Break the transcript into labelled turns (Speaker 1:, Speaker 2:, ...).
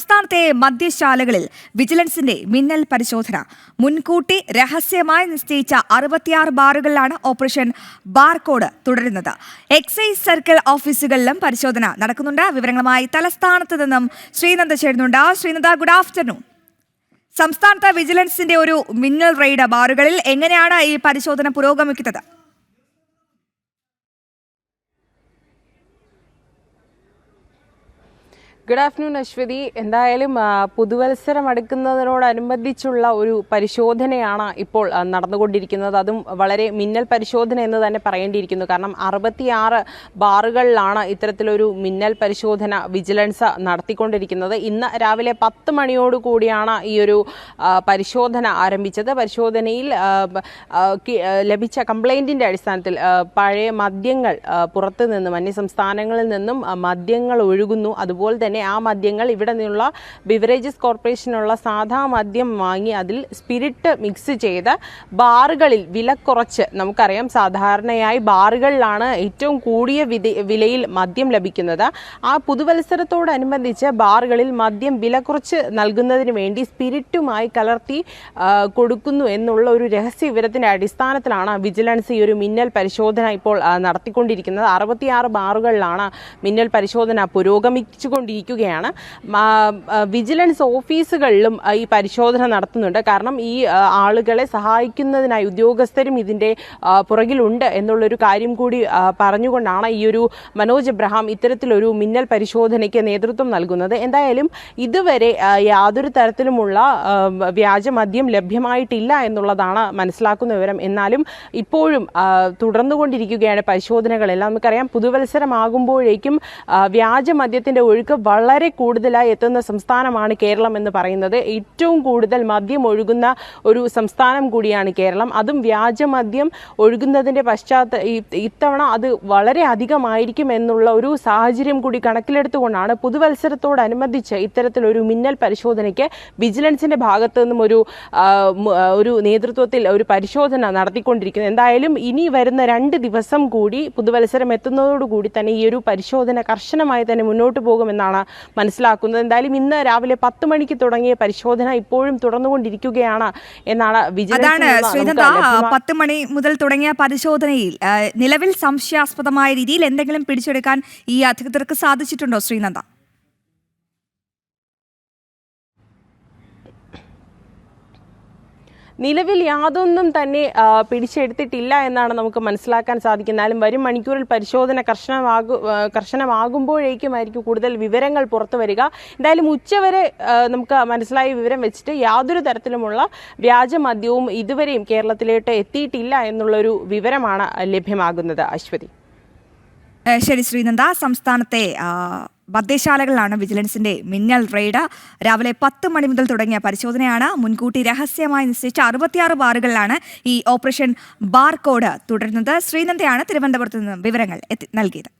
Speaker 1: സംസ്ഥാനത്തെ മദ്യശാലകളിൽ വിജിലൻസിന്റെ മിന്നൽ പരിശോധന. മുൻകൂട്ടി രഹസ്യമായി നിശ്ചയിച്ച അറുപത്തിയാറ് ബാറുകളിലാണ് ഓപ്പറേഷൻ ബാർകോഡ് തുടരുന്നത്. എക്സൈസ് സർക്കിൾ ഓഫീസുകളിലും പരിശോധന നടക്കുന്നുണ്ട്. വിവരങ്ങളുമായി തലസ്ഥാനത്ത് നിന്നും ശ്രീനന്ദ ചേരുന്നുണ്ട്. Sreenanda good afternoon. സംസ്ഥാനത്തെ വിജിലൻസിന്റെ ഒരു മിന്നൽ റെയ്ഡ് ബാറുകളിൽ എങ്ങനെയാണ് ഈ പരിശോധന പുരോഗമിക്കുന്നത്?
Speaker 2: Good afternoon Aswathy. എന്തായാലും പുതുവത്സരം അടുക്കുന്നതിനോടനുബന്ധിച്ചുള്ള ഒരു പരിശോധനയാണ് ഇപ്പോൾ നടന്നുകൊണ്ടിരിക്കുന്നത്. അതും വളരെ മിന്നൽ പരിശോധന എന്ന് തന്നെ പറയേണ്ടിയിരിക്കുന്നു. കാരണം അറുപത്തിയാറ് ബാറുകളിലാണ് ഇത്തരത്തിലൊരു മിന്നൽ പരിശോധന വിജിലൻസ് നടത്തിക്കൊണ്ടിരിക്കുന്നത്. ഇന്ന് രാവിലെ പത്ത് മണിയോട് കൂടിയാണ് ഈ ഒരു പരിശോധന ആരംഭിച്ചത്. പരിശോധനയിൽ ലഭിച്ച കംപ്ലൈന്റിന്റെ അടിസ്ഥാനത്തിൽ പഴയ മദ്യങ്ങൾ പുറത്തു നിന്നും അന്യ സംസ്ഥാനങ്ങളിൽ നിന്നും മദ്യങ്ങൾ ഒഴുകുന്നു. അതുപോലെ തന്നെ ആ മദ്യങ്ങൾ ഇവിടെ നിന്നുള്ള ബിവറേജസ് കോർപ്പറേഷനുള്ള സാധാ മദ്യം വാങ്ങി അതിൽ സ്പിരിറ്റ് മിക്സ് ചെയ്ത് ബാറുകളിൽ വില കുറച്ച് നമുക്കറിയാം. സാധാരണയായി ബാറുകളിലാണ് ഏറ്റവും കൂടിയ വിലയിൽ മദ്യം ലഭിക്കുന്നത്. ആ പുതുവത്സരത്തോടനുബന്ധിച്ച് ബാറുകളിൽ മദ്യം വില കുറച്ച് നൽകുന്നതിന് വേണ്ടി സ്പിരിറ്റുമായി കലർത്തി കൊടുക്കുന്നു എന്നുള്ള ഒരു രഹസ്യ വിവരത്തിന്റെ അടിസ്ഥാനത്തിലാണ് വിജിലൻസ് ഈ ഒരു മിന്നൽ പരിശോധന ഇപ്പോൾ നടത്തിക്കൊണ്ടിരിക്കുന്നത്. അറുപത്തിയാറ് ബാറുകളിലാണ് മിന്നൽ പരിശോധന പുരോഗമിച്ചുകൊണ്ടിരിക്കുകയാണ് മാ- വിജിലൻസ് ഓഫീസുകളിലും ഈ പരിശോധന നടത്തുന്നുണ്ട്. കാരണം ഈ ആളുകളെ സഹായിക്കുന്നതിനായി ഉദ്യോഗസ്ഥരും ഇതിന്റെ പുറകിലുണ്ട് എന്നുള്ളൊരു കാര്യം കൂടി പറഞ്ഞുകൊണ്ടാണ് ഈ ഒരു മനോജ് എബ്രഹാം ഇത്തരത്തിലൊരു മിന്നൽ പരിശോധനയ്ക്ക് നേതൃത്വം നൽകുന്നത്. എന്തായാലും ഇതുവരെ യാതൊരു തരത്തിലുമുള്ള വ്യാജ വ്യാജമദ്യം ലഭ്യമായിട്ടില്ല എന്നുള്ളതാണ് മനസ്സിലാക്കുന്ന വിവരം. എന്നാലും ഇപ്പോഴും തുടർന്നുകൊണ്ടിരിക്കുകയാണ് പരിശോധനകളെല്ലാം. നമുക്കറിയാം പുതുവത്സരമാകുമ്പോഴേക്കും വ്യാജ മദ്യത്തിന്റെ ഒഴുക്ക് വളരെ കൂടുതലായി എത്തുന്ന സംസ്ഥാനമാണ് കേരളം എന്ന് പറയുന്നത്. ഏറ്റവും കൂടുതൽ മദ്യം ഒഴുകുന്ന ഒരു സംസ്ഥാനം കൂടിയാണ് കേരളം. അതും വ്യാജമദ്യം ഒഴുകുന്നതിന്റെ പശ്ചാത്ത ഇത്തവണ അത് വളരെ അധികമായിരിക്കും എന്നുള്ള ഒരു സാഹചര്യം കൂടി കണക്കിലെടുത്തുകൊണ്ടാണ് പുതുവത്സരത്തോടനുബന്ധിച്ച് ഇത്തരത്തിലൊരു മിന്നൽ പരിശോധനയ്ക്ക് വിജിലൻസിന്റെ ഭാഗത്തു നിന്നും ഒരു ഒരു നേതൃത്വത്തിൽ ഒരു പരിശോധന നടത്തിക്കൊണ്ടിരിക്കുന്നത്. എന്തായാലും ഇനി വരുന്ന രണ്ട് ദിവസം കൂടി പുതുവത്സരം എത്തുന്നതോടുകൂടി തന്നെ ഈ ഒരു പരിശോധന കർശനമായി തന്നെ മുന്നോട്ട് പോകുമെന്നാണ് മനസ്സിലാക്കുന്നത്. എന്തായാലും ഇന്ന് രാവിലെ പത്ത് മണിക്ക് തുടങ്ങിയ പരിശോധന ഇപ്പോഴും തുടർന്നുകൊണ്ടിരിക്കുകയാണ് എന്നാണ് നമുക്ക്
Speaker 1: പത്ത് മണി മുതൽ തുടങ്ങിയ പരിശോധനയിൽ നിലവിൽ സംശയാസ്പദമായ രീതിയിൽ എന്തെങ്കിലും പിടിച്ചെടുക്കാൻ ഈ അധികൃതർക്ക് സാധിച്ചിട്ടുണ്ടോ ശ്രീനന്ദ
Speaker 2: നിലവിൽ യാതൊന്നും തന്നെ പിടിച്ചെടുത്തിട്ടില്ല എന്നാണ് നമുക്ക് മനസ്സിലാക്കാൻ സാധിക്കുന്നാലും വരും മണിക്കൂറിൽ പരിശോധന കർശനമാകു ആ, കർശനമാകുമ്പോഴേക്കുമായിരിക്കും കൂടുതൽ വിവരങ്ങൾ പുറത്തു വരിക. എന്തായാലും ഉച്ചവരെ നമുക്ക് മനസ്സിലായ വിവരം വെച്ചിട്ട് യാതൊരു തരത്തിലുമുള്ള വ്യാജ മദ്യവും ഇതുവരെയും കേരളത്തിലോട്ട് എത്തിയിട്ടില്ല എന്നുള്ളൊരു വിവരമാണ് ലഭ്യമാകുന്നത്. അശ്വതി.
Speaker 1: ശരി ശ്രീനന്ദ. സംസ്ഥാനത്തെ മദ്യശാലകളിലാണ് വിജിലൻസിന്റെ മിന്നൽ റെയ്ഡ്. രാവിലെ പത്ത് മണി മുതൽ തുടങ്ങിയ പരിശോധനയാണ് മുൻകൂട്ടി രഹസ്യമായി നിശ്ചയിച്ച അറുപത്തിയാറ് ബാറുകളിലാണ് ഈ ഓപ്പറേഷൻ ബാർ കോഡ് തുടരുന്നത്. ശ്രീനന്ദയാണ് തിരുവനന്തപുരത്ത് നിന്ന് വിവരങ്ങൾ നൽകിയത്.